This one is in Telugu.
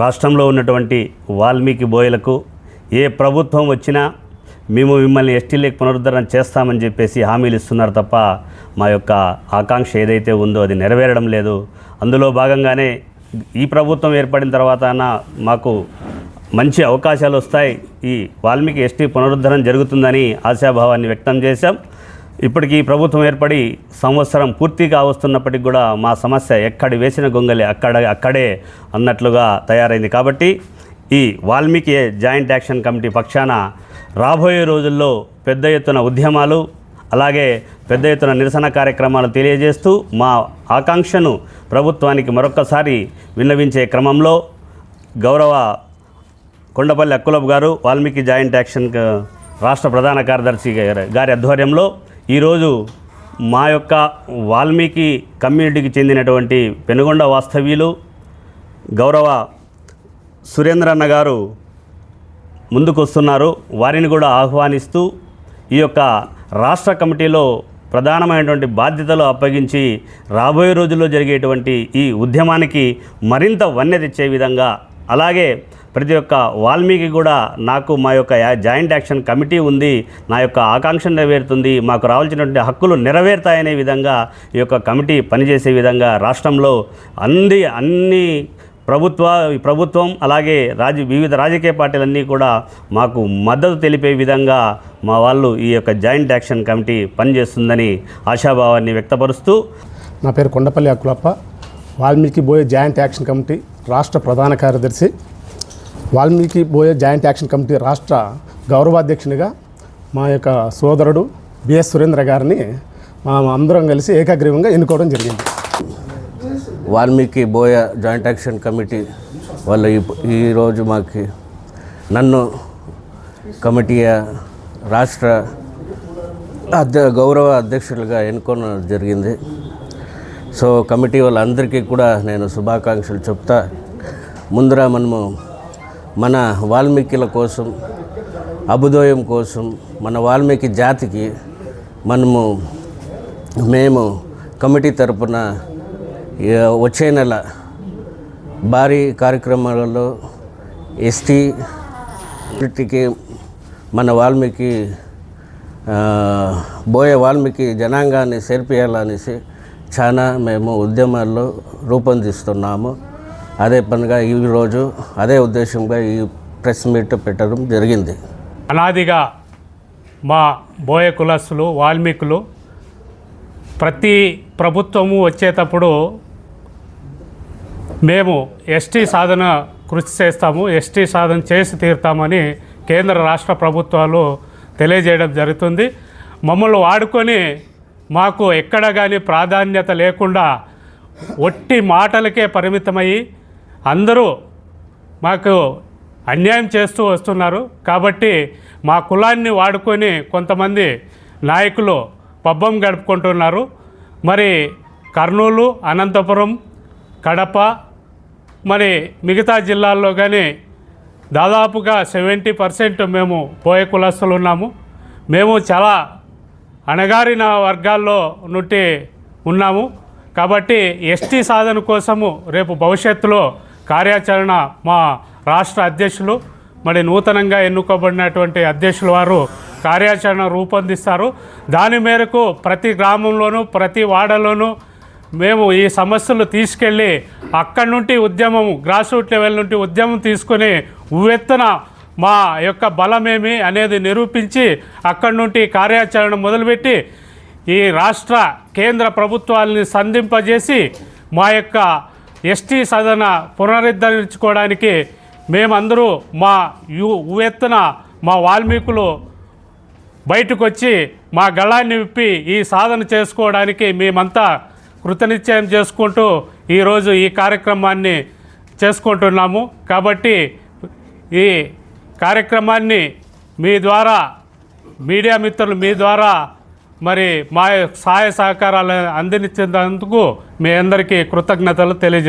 రాష్ట్రంలో ఉన్నటువంటి వాల్మీకి బోయలకు ఏ ప్రభుత్వం వచ్చినా మేము మిమ్మల్ని ఎస్టీలకు పునరుద్ధరణ చేస్తామని చెప్పేసి హామీలు ఇస్తున్నారు తప్ప మా యొక్క ఆకాంక్ష ఏదైతే ఉందో అది నెరవేరడం లేదు. అందులో భాగంగానే ఈ ప్రభుత్వం ఏర్పడిన తర్వాత మాకు మంచి అవకాశాలు వస్తాయి. ఈ వాల్మీకి ఎస్టీ పునరుద్ధరణ జరుగుతుందని ఆశాభావాన్ని వ్యక్తం చేశాం. ఇప్పటికీ ప్రభుత్వం ఏర్పడి సంవత్సరం పూర్తిగా వస్తున్నప్పటికి కూడా మా సమస్య ఎక్కడి వేసిన గొంగలి అక్కడ అక్కడే అన్నట్లుగా తయారైంది. కాబట్టి ఈ వాల్మీకి జాయింట్ యాక్షన్ కమిటీ పక్షాన రాబోయే రోజుల్లో పెద్ద ఎత్తున ఉద్యమాలు అలాగే పెద్ద ఎత్తున నిరసన కార్యక్రమాలు తెలియజేస్తూ మా ఆకాంక్షను ప్రభుత్వానికి మరొక్కసారి విన్నవించే క్రమంలో గౌరవ కొండపల్లి అక్కులబ్ గారు వాల్మీకి జాయింట్ యాక్షన్ రాష్ట్ర ప్రధాన కార్యదర్శి గారి- గారి ఆధ్వర్యంలో ఈరోజు మా యొక్క వాల్మీకి కమ్యూనిటీకి చెందినటువంటి పెనుగొండ వాస్తవ్యులు గౌరవ సురేంద్రన్న గారు ముందుకొస్తున్నారు. వారిని కూడా ఆహ్వానిస్తూ ఈ యొక్క రాష్ట్ర కమిటీలో ప్రధానమైనటువంటి బాధ్యతలు అప్పగించి రాబోయే రోజుల్లో జరిగేటువంటి ఈ ఉద్యమానికి మరింత వన్నె తెచ్చే విధంగా అలాగే ప్రతి ఒక్క వాల్మీకి కూడా నాకు మా యొక్క జాయింట్ యాక్షన్ కమిటీ ఉంది నా యొక్క ఆకాంక్ష నెరవేరుతుంది మాకు రావాల్సినటువంటి హక్కులు నెరవేరుతాయనే విధంగా ఈ యొక్క కమిటీ పనిచేసే విధంగా రాష్ట్రంలో అన్ని అన్ని ప్రభుత్వ ప్రభుత్వం అలాగే రాజ వివిధ రాజకీయ పార్టీలన్నీ కూడా మాకు మద్దతు తెలిపే విధంగా మా వాళ్ళు ఈ యొక్క జాయింట్ యాక్షన్ కమిటీ పనిచేస్తుందని ఆశాభావాన్ని వ్యక్తపరుస్తూ నా పేరు Kondapalli Akkulappa Valmiki Boya joint action committee రాష్ట్ర ప్రధాన కార్యదర్శి. Valmiki Boya joint action committee రాష్ట్ర గౌరవాధ్యక్షునిగా మా యొక్క సోదరుడు బిఎస్ సురేంద్ర గారిని మా అందరం కలిసి ఏకాగ్రీవంగా ఎన్నుకోవడం జరిగింది. Valmiki Boya joint action committee వాళ్ళు ఈ- ఈరోజు మాకు నన్ను కమిటీ రాష్ట్ర అధ్య గౌరవ అధ్యక్షులుగా ఎన్నుకోవడం జరిగింది. సో కమిటీ వాళ్ళందరికీ కూడా నేను శుభాకాంక్షలు చెప్తా. ముందర మనము మన వాల్మీకిల కోసం అభుదోయం కోసం మన వాల్మీకి జాతికి మనము మేము కమిటీ తరపున వచ్చే నెల భారీ కార్యక్రమాలలో ఎస్టీ మన వాల్మీకి బోయే వాల్మీకి జనాంగాన్ని చేర్పియాలనేసి చాలా మేము ఉద్యమాల్లో రూపొందిస్తున్నాము. అదే పనిగా ఈరోజు అదే ఉద్దేశంగా ఈ ప్రెస్ మీట్ పెట్టడం జరిగింది. అనాదిగా మా బోయ కులస్తులు వాల్మీకులు ప్రతి ప్రభుత్వము వచ్చేటప్పుడు మేము ఎస్టీ సాధన కృషి చేస్తాము ఎస్టీ సాధన చేసి తీరుతామని కేంద్ర రాష్ట్ర ప్రభుత్వాలు తెలియజేయడం జరుగుతుంది. మమ్మల్ని వాడుకొని మాకు ఎక్కడ కానీ ప్రాధాన్యత లేకుండా ఒట్టి మాటలకే పరిమితమయ్యి అందరూ మాకు అన్యాయం చేస్తూ వస్తున్నారు. కాబట్టి మా కులాన్ని వాడుకొని కొంతమంది నాయకులు పబ్బం గడుపుకుంటున్నారు. మరి కర్నూలు అనంతపురం కడప మరి మిగతా జిల్లాల్లో కానీ దాదాపుగా సెవెంటీ పర్సెంట్ మేము పోయే కులస్తులు ఉన్నాము. మేము చాలా అణగారిన వర్గాల్లో నుండి ఉన్నాము. కాబట్టి ఎస్టీ సాధన కోసము రేపు భవిష్యత్తులో కార్యాచరణ మా రాష్ట్ర అధ్యక్షులు మరి నూతనంగా ఎన్నుకోబడినటువంటి అధ్యక్షుల వారు కార్యాచరణ రూపొందిస్తారు. దాని మేరకు ప్రతి గ్రామంలోనూ ప్రతి వాడలోనూ మేము ఈ సమస్యలు తీసుకెళ్ళి అక్కడి నుండి ఉద్యమం గ్రాస్ రూట్ లెవెల్ నుండి ఉద్యమం తీసుకొని ఉవ్వెత్తున మా యొక్క బలమేమి అనేది నిరూపించి అక్కడి నుండి కార్యాచరణ మొదలుపెట్టి ఈ రాష్ట్ర కేంద్ర ప్రభుత్వాలని సంధింపజేసి మా యొక్క ఎస్టీ సదన పునరుద్ధరించుకోవడానికి మేమందరూ మా యు ఎత్తున మా వాల్మీకులు బయటకు వచ్చి మా గళాన్ని విప్పి ఈ సాధన చేసుకోవడానికి మేమంతా కృతనిశ్చయం చేసుకుంటూ ఈరోజు ఈ కార్యక్రమాన్ని చేసుకుంటున్నాము. కాబట్టి ఈ కార్యక్రమాన్ని మీ ద్వారా మీడియా మిత్రులు మీ ద్వారా మరి మా సహాయ సహకారాలు అందించినందుకు మీ అందరికీ కృతజ్ఞతలు తెలియజే